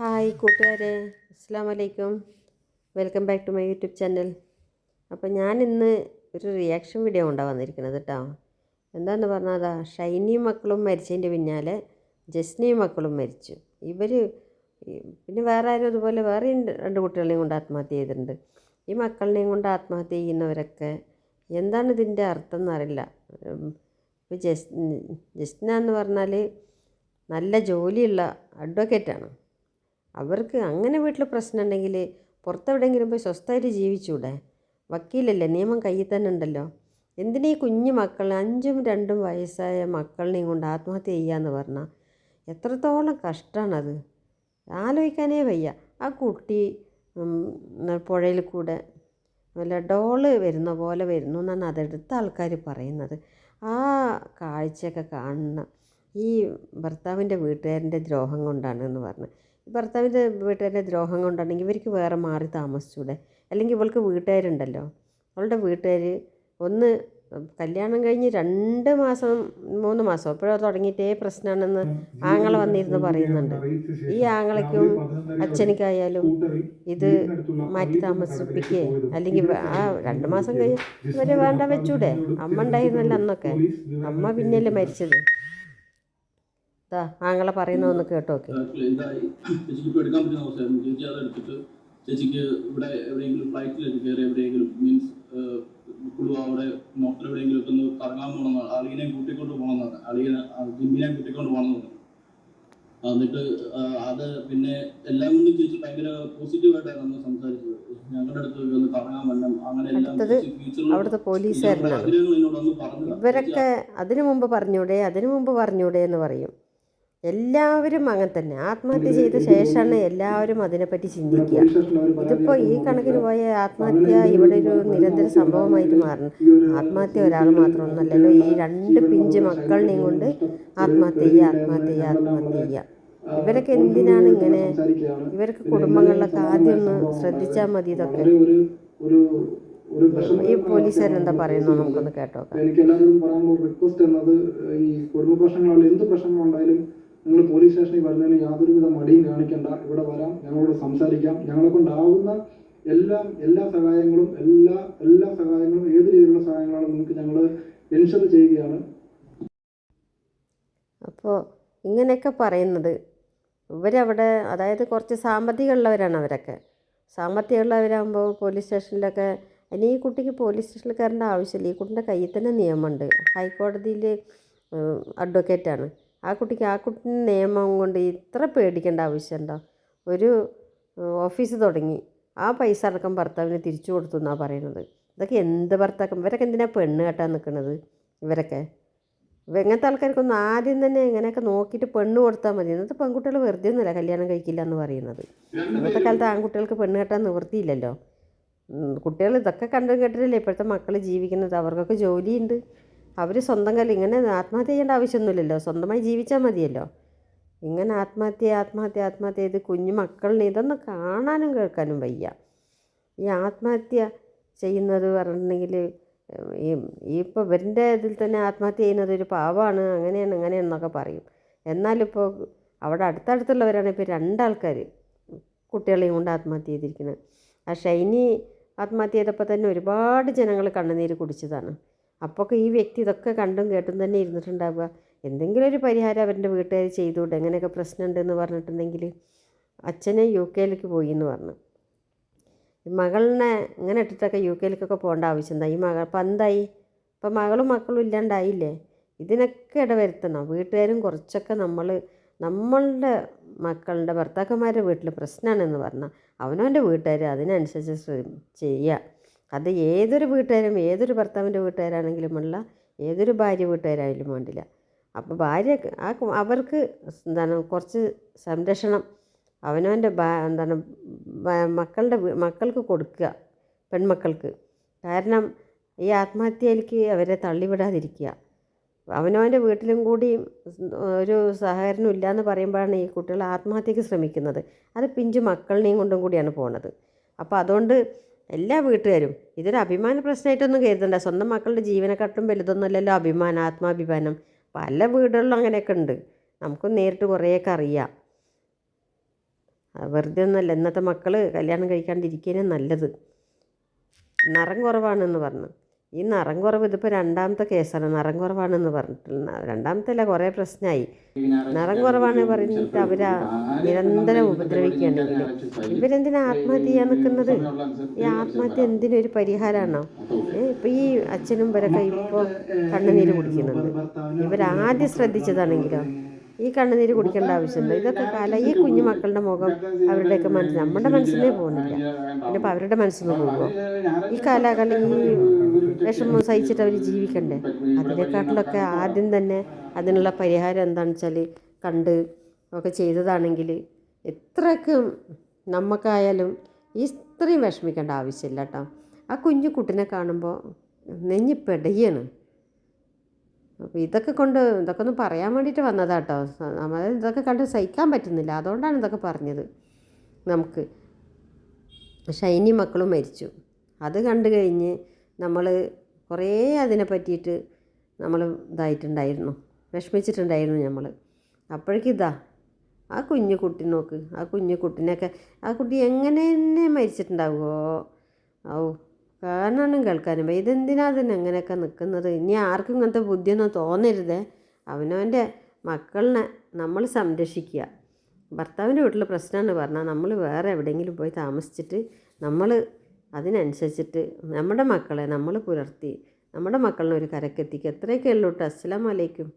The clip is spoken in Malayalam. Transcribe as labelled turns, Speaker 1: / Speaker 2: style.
Speaker 1: ഹായ് കൂട്ടുകാരെ അസ്സാം വലൈക്കും welcome back to my YouTube channel. അപ്പോൾ ഞാൻ ഇന്ന് ഒരു റിയാക്ഷൻ വീഡിയോ കൊണ്ടാണ് വന്നിരിക്കുന്നത് കേട്ടോ എന്താന്ന് പറഞ്ഞാൽ അതാ ഷൈനിയും മക്കളും മരിച്ചതിന്റെ പിന്നാലെ ജസ്നയും മക്കളും മരിച്ചു. ഇവർ പിന്നെ വേറെ ആരും അതുപോലെ വേറെ രണ്ട് കുട്ടികളെയും കൊണ്ട് ആത്മഹത്യ ചെയ്തിട്ടുണ്ട്. ഈ മക്കളിനെയും കൊണ്ട് ആത്മഹത്യ ചെയ്യുന്നവരൊക്കെ എന്താണ് ഇതിന്റെ അർത്ഥം എന്നറിയില്ല ഇപ്പോൾ ജസ് ജസ്ന എന്ന് പറഞ്ഞാൽ നല്ല ജോലിയുള്ള അഡ്വക്കേറ്റാണ് അവർക്ക് അങ്ങനെ വീട്ടിൽ പ്രശ്നം ഉണ്ടെങ്കിൽ പുറത്തെവിടെയെങ്കിലും പോയി സ്വസ്ഥമായിട്ട് ജീവിച്ചൂടെ? വക്കീലല്ലേ നിയമം കയ്യിൽ തന്നെ ഉണ്ടല്ലോ. എന്തിനാ കുഞ്ഞു മക്കൾ അഞ്ചും രണ്ടും വയസ്സായ മക്കളിനെയും കൊണ്ട് ആത്മഹത്യ ചെയ്യാന്ന് പറഞ്ഞാൽ എത്രത്തോളം കഷ്ടമാണത് ആലോചിക്കാനേ വയ്യ. ആ കുട്ടി പുഴയിൽ കൂടെ വല്ല ഡോൾ വരുന്ന പോലെ വരുന്നു എന്നാണ് അതെടുത്ത ആൾക്കാർ പറയുന്നത്. ആ കാഴ്ചയൊക്കെ കാണുന്ന ഈ ഭർത്താവിന്റെ വീട്ടുകാരന്റെ ദ്രോഹം കൊണ്ടാണ് എന്ന് പറഞ്ഞ്. ഭർത്താവിന്റെ വീട്ടുകാരുടെ ദ്രോഹം കൊണ്ടാണെങ്കിൽ ഇവർക്ക് വേറെ മാറി താമസിച്ചൂടെ? അല്ലെങ്കിൽ ഇവൾക്ക് വീട്ടുകാരുണ്ടല്ലോ? അവളുടെ വീട്ടുകാർ ഒന്ന് കല്യാണം കഴിഞ്ഞ് രണ്ട് മാസം മൂന്ന് മാസം എപ്പോഴോ തുടങ്ങിയിട്ടേ പ്രശ്നമാണെന്ന് ആങ്ങളെ വന്നിരുന്ന് പറയുന്നുണ്ട്. ഈ ആങ്ങളയ്ക്കും അച്ഛനിക്കായാലും ഇത് മാറ്റി താമസിപ്പിക്കേ. അല്ലെങ്കിൽ ആ രണ്ട് മാസം കഴിഞ്ഞ് ഇവരെ വേണ്ട വെച്ചൂടെ? അമ്മ ഉണ്ടായിരുന്നല്ലോ അന്നൊക്കെ. അമ്മ പിന്നെയല്ലേ മരിച്ചത്. ഇതാ ആങ്ങളെ പറയുന്നതൊന്ന് കേട്ടോ നോക്കി
Speaker 2: ഇതായി ചേച്ചിക്ക് ഇവിടെ എവിടെയെങ്കിലും ഫ്ലൈറ്റിൽ കയറി എവിടെയെങ്കിലും മീൻസ് കുളു അവിടെ നോട്ടിൽ എവിടെയെങ്കിലും ഒക്കെ ഒന്ന് കറങ്ങാൻ പോകണമെന്നാണ് അളിയനെ കൂട്ടിക്കൊണ്ട് പോകണമെന്നാണ് അളിയനെ ജിമ്മിനെ കൂട്ടിക്കൊണ്ട് പോകണമെന്നാണ് എന്നിട്ട് അത് പിന്നെ എല്ലാം കൊണ്ടും ചേച്ചി ഭയങ്കര പോസിറ്റീവായിട്ടാണ് നമ്മൾ സംസാരിച്ചത്. ഞങ്ങളുടെ അടുത്ത് ഒന്ന് കറങ്ങാൻ വരണം. അങ്ങനെ എല്ലാം
Speaker 1: അവിടുത്തെ പോലീസുകാരനാണ് ഇവരൊക്കെ അതിനു മുമ്പ് പറഞ്ഞൂടെ അതിനു മുമ്പ് പറഞ്ഞൂടെ എന്ന് പറയും. എല്ലാവരും അങ്ങനെ തന്നെ. ആത്മഹത്യ ചെയ്ത ശേഷമാണ് എല്ലാവരും അതിനെപ്പറ്റി ചിന്തിക്കുക. ഇതിപ്പോൾ ഈ കണക്കിന് പോയ ആത്മഹത്യ ഇവിടെ ഒരു നിരന്തര സംഭവമായിട്ട് മാറണം ആത്മഹത്യ ഒരാൾ മാത്രമൊന്നുമല്ലല്ലോ ഈ രണ്ട് പിഞ്ച് മക്കളിനെയും കൊണ്ട് ആത്മഹത്യ ചെയ്യുക ആത്മഹത്യ ചെയ്യുക ആത്മഹത്യ ചെയ്യുക. ഇവരൊക്കെ എന്തിനാണ് ഇങ്ങനെ ഇവർക്ക് കുടുംബങ്ങളിലൊക്കെ ആദ്യം ഒന്ന് ശ്രദ്ധിച്ചാൽ മതി ഇതൊക്കെ. ഈ പോലീസുകാരെന്താ പറയുന്നത് നമുക്കൊന്ന് കേട്ടോ
Speaker 3: എനിക്ക് എല്ലാവരോടും പറയാനുള്ള റിക്വസ്റ്റ് എന്നത് ഈ കുടുംബ പ്രശ്നങ്ങളിൽ എന്ത് പ്രശ്നങ്ങളുണ്ടായാലും നിങ്ങൾ പോലീസ് സ്റ്റേഷനിൽ വരുന്നതിന് യാതൊരുവിധ മടിയും കാണിക്കണ്ട. ഇവിടെ വരാം ഞങ്ങളോട് സംസാരിക്കാം. ഞങ്ങളെ കൊണ്ടാവുന്ന എല്ലാം എല്ലാ സഹായങ്ങളും എല്ലാ എല്ലാ സഹായങ്ങളും ഏത് രീതിയിലുള്ള സഹായങ്ങളാണ് നിങ്ങൾക്ക് ഞങ്ങൾ എൻഷർ ചെയ്യുകയാണ്.
Speaker 1: അപ്പോൾ ഇങ്ങനെയൊക്കെ പറയുന്നത്. ഇവരവിടെ അതായത് കുറച്ച് സാമ്പത്തികമുള്ളവരാണ് അവരൊക്കെ. സാമ്പത്തികമുള്ളവരാകുമ്പോൾ പോലീസ് സ്റ്റേഷനിലൊക്കെ ഇനി ഈ കുട്ടിക്ക് പോലീസ് സ്റ്റേഷനിൽ കയറേണ്ട ആവശ്യമില്ല. ഈ കുട്ടിന്റെ കയ്യിൽ തന്നെ നിയമമുണ്ട്. ഹൈക്കോടതിയിൽ അഡ്വക്കേറ്റാണ് ആ കുട്ടിക്ക് ആ കുട്ടി നിയമം കൊണ്ട് ഇത്ര പേടിക്കേണ്ട ആവശ്യമുണ്ടോ? ഒരു ഓഫീസ് തുടങ്ങി. ആ പൈസ അടക്കം ഭർത്താവിന് തിരിച്ചു കൊടുത്തു എന്നാണ് പറയുന്നത്. ഇതൊക്കെ എന്ത് ഭർത്താക്കം ഇവരൊക്കെ എന്തിനാണ് പെണ്ണ് കെട്ടാൻ നിൽക്കുന്നത് ഇവരൊക്കെ? ഇവ ഇങ്ങനത്തെ ആൾക്കാർക്കൊന്നും ആദ്യം തന്നെ ഇങ്ങനെയൊക്കെ നോക്കിയിട്ട് പെണ്ണ് കൊടുത്താൽ മതി. ഇന്നത്തെ പെൺകുട്ടികൾ വെറുതെ ഒന്നുമില്ല കല്യാണം കഴിക്കില്ല എന്ന് പറയുന്നത്. ഇന്നത്തെ കാലത്ത് ആൺകുട്ടികൾക്ക് പെണ്ണ് കെട്ടാൻ നിവൃത്തിയില്ലല്ലോ. കുട്ടികൾ ഇതൊക്കെ കണ്ടു കേട്ടിട്ടില്ലേ? ഇപ്പോഴത്തെ മക്കൾ ജീവിക്കുന്നത്. അവർക്കൊക്കെ ജോലിയുണ്ട്. അവർ സ്വന്തം കല്ല് ഇങ്ങനെ ആത്മഹത്യ ചെയ്യേണ്ട ആവശ്യമൊന്നുമില്ലല്ലോ. സ്വന്തമായി ജീവിച്ചാൽ മതിയല്ലോ. ഇങ്ങനെ ആത്മഹത്യ ആത്മഹത്യ ആത്മഹത്യ ചെയ്ത് കുഞ്ഞു മക്കളിനെ ഇതൊന്നും കാണാനും കേൾക്കാനും വയ്യ. ഈ ആത്മഹത്യ ചെയ്യുന്നത് പറഞ്ഞിട്ടുണ്ടെങ്കിൽ ഈ ഇപ്പോൾ ഇവരിന്റെ ഇതിൽ തന്നെ ആത്മഹത്യ ചെയ്യുന്നത് ഒരു പാവമാണ് അങ്ങനെയാണ് അങ്ങനെയാണെന്നൊക്കെ പറയും. എന്നാലിപ്പോൾ അവിടെ അടുത്തടുത്തുള്ളവരാണ് ഇപ്പോൾ രണ്ടാൾക്കാർ കുട്ടികളെയും കൊണ്ട് ആത്മഹത്യ ചെയ്തിരിക്കുന്നത്. ആ ഷൈനി ആത്മഹത്യ ചെയ്തപ്പോൾ തന്നെ ഒരുപാട് ജനങ്ങൾ കണ്ണുനീര് കുടിച്ചതാണ്. അപ്പോഴൊക്കെ ഈ വ്യക്തി ഇതൊക്കെ കണ്ടും കേട്ടും തന്നെ ഇരുന്നിട്ടുണ്ടാവുക. എന്തെങ്കിലും ഒരു പരിഹാരം അവരുടെ വീട്ടുകാർ ചെയ്തുകൊണ്ട് എങ്ങനെയൊക്കെ പ്രശ്നമുണ്ടെന്ന് പറഞ്ഞിട്ടുണ്ടെങ്കിൽ അച്ഛനെ യു കെയിലേക്ക് പോയി എന്ന് പറഞ്ഞു മകളിനെ ഇങ്ങനെ ഇട്ടിട്ടൊക്കെ യു കെയിലേക്കൊക്കെ പോകേണ്ട ആവശ്യം എന്താ? ഈ മകൾ അപ്പം എന്തായി? ഇപ്പം മകളും മക്കളും ഇല്ലാണ്ടായില്ലേ? ഇതിനൊക്കെ ഇടവരുത്തണം. വീട്ടുകാരും കുറച്ചൊക്കെ നമ്മൾ നമ്മളുടെ മക്കളുടെ ഭർത്താക്കന്മാരുടെ വീട്ടിൽ പ്രശ്നമാണെന്ന് പറഞ്ഞാൽ അവനവന്റെ വീട്ടുകാർ അതിനനുസരിച്ച് ചെയ്യുക അത് ഏതൊരു വീട്ടുകാരും ഏതൊരു ഭർത്താവിന്റെ വീട്ടുകാരാണെങ്കിലും ഉള്ള ഏതൊരു ഭാര്യ വീട്ടുകാരായാലും വേണ്ടില്ല. അപ്പോൾ ഭാര്യ ആ അവർക്ക് എന്താണ് കുറച്ച് സംരക്ഷണം അവനവന്റെ എന്താണ് മക്കളുടെ മക്കൾക്ക് കൊടുക്കുക പെൺമക്കൾക്ക്. കാരണം ഈ ആത്മഹത്യയിലേക്ക് അവരെ തള്ളിവിടാതിരിക്കുക. അവനവന്റെ വീട്ടിലും കൂടി ഒരു സഹകരണം ഇല്ലയെന്ന് പറയുമ്പോഴാണ് ഈ കുട്ടികൾ ആത്മഹത്യക്ക് ശ്രമിക്കുന്നത്. അത് പിഞ്ചു മക്കളിനെയും കൊണ്ടും കൂടിയാണ് പോണത്. അപ്പോൾ അതുകൊണ്ട് എല്ലാ വീട്ടുകാരും. ഇതൊരു അഭിമാന പ്രശ്നമായിട്ടൊന്നും കരുതണ്ട. സ്വന്തം മക്കളുടെ ജീവനെക്കാട്ടും വലുതൊന്നുമല്ലല്ലോ അഭിമാനം ആത്മാഭിമാനം. പല വീടുകളിലും അങ്ങനെയൊക്കെ ഉണ്ട്. നമുക്ക് നേരിട്ട് കുറേയൊക്കെ അറിയാം. വെറുതെ ഒന്നല്ല. ഇന്നത്തെ മക്കൾ കല്യാണം കഴിക്കാണ്ടിരിക്കുന്നേ നല്ലത്. നിറം കുറവാണെന്ന് പറഞ്ഞു. ഈ നിറം കുറവ് ഇതിപ്പോൾ രണ്ടാമത്തെ കേസാണ്. നിറം കുറവാണെന്ന് പറഞ്ഞിട്ടുള്ള രണ്ടാമത്തെ അല്ല കുറേ പ്രശ്നമായി നിറം കുറവാണ് പറഞ്ഞിട്ട് അവർ നിരന്തരം ഉപദ്രവിക്കുകയാണെങ്കിൽ ഇവരെന്തിനാ ആത്മഹത്യ ചെയ്യാൻ നിൽക്കുന്നത് ഈ ആത്മഹത്യ എന്തിനൊരു പരിഹാരമാണോ ഇപ്പം ഈ അച്ഛനും ഇവരൊക്കെ ഇപ്പോൾ കണ്ണുനീര് കുടിക്കുന്നുണ്ട്. ഇവരാദ്യം ശ്രദ്ധിച്ചതാണെങ്കിലോ? ഈ കണ്ണുനീര് കുടിക്കേണ്ട ആവശ്യമുണ്ട്? ഇതൊക്കെ കാല ഈ കുഞ്ഞു മക്കളുടെ മുഖം അവരുടെയൊക്കെ മനസ്സിൽ നമ്മുടെ മനസ്സിലേ പോകുന്നില്ല. പിന്നെ അവരുടെ മനസ്സിൽ നിന്ന് പോകുമോ? ഈ കാലാകാലം ഈ വിഷമം സഹിച്ചിട്ട് അവർ ജീവിക്കണ്ടേ? അതിനെക്കാട്ടിലൊക്കെ ആദ്യം തന്നെ അതിനുള്ള പരിഹാരം എന്താണെന്ന് വെച്ചാൽ കണ്ട് ഒക്കെ ചെയ്തതാണെങ്കിൽ എത്രയൊക്കെ നമുക്കായാലും ഇത്രയും വിഷമിക്കേണ്ട ആവശ്യമില്ല കേട്ടോ ആ കുഞ്ഞു കുട്ടിനെ കാണുമ്പോൾ നെഞ്ഞ് പെടയാണ്. അപ്പോൾ ഇതൊക്കെ കൊണ്ട് ഇതൊക്കെ ഒന്ന് പറയാൻ വേണ്ടിയിട്ട് വന്നതാട്ടോ നമ്മൾ ഇതൊക്കെ കണ്ട് സഹിക്കാൻ പറ്റുന്നില്ല. അതുകൊണ്ടാണ് ഇതൊക്കെ പറഞ്ഞത് നമുക്ക്. ഷൈനി മക്കളും മരിച്ചു. അത് കണ്ടു കഴിഞ്ഞ് നമ്മൾ കുറേ അതിനെ പറ്റിയിട്ട് നമ്മൾ ഇതായിട്ടുണ്ടായിരുന്നു. വിഷമിച്ചിട്ടുണ്ടായിരുന്നു നമ്മൾ. അപ്പോഴേക്കും ഇതാ ആ കുഞ്ഞു കുട്ടി നോക്ക് ആ കുഞ്ഞു കുട്ടിനെയൊക്കെ ആ കുട്ടി എങ്ങനെ തന്നെ മരിച്ചിട്ടുണ്ടാവുമോ ഔ കാണാനും കേൾക്കാനും വയ്യ. ഇതെന്തിനാ അതിന് എങ്ങനെയൊക്കെ നിൽക്കുന്നത്? ഇനി ആർക്കും ഇങ്ങനത്തെ ബുദ്ധിയൊന്നും തോന്നരുതേ. അവനവന്റെ മക്കളിനെ നമ്മൾ സംരക്ഷിക്കുക. ഭർത്താവിന്റെ വീട്ടിൽ പ്രശ്നമെന്ന് പറഞ്ഞാൽ നമ്മൾ വേറെ എവിടെയെങ്കിലും പോയി താമസിച്ചിട്ട് നമ്മൾ അതിനനുസരിച്ചിട്ട് നമ്മുടെ മക്കളെ നമ്മൾ പുലർത്തി നമ്മുടെ മക്കളിനെ ഒരു കരക്കെത്തിക്കുക. എത്രയൊക്കെ ഉള്ളൂ കേട്ടോ. അസ്സലാമലൈക്കും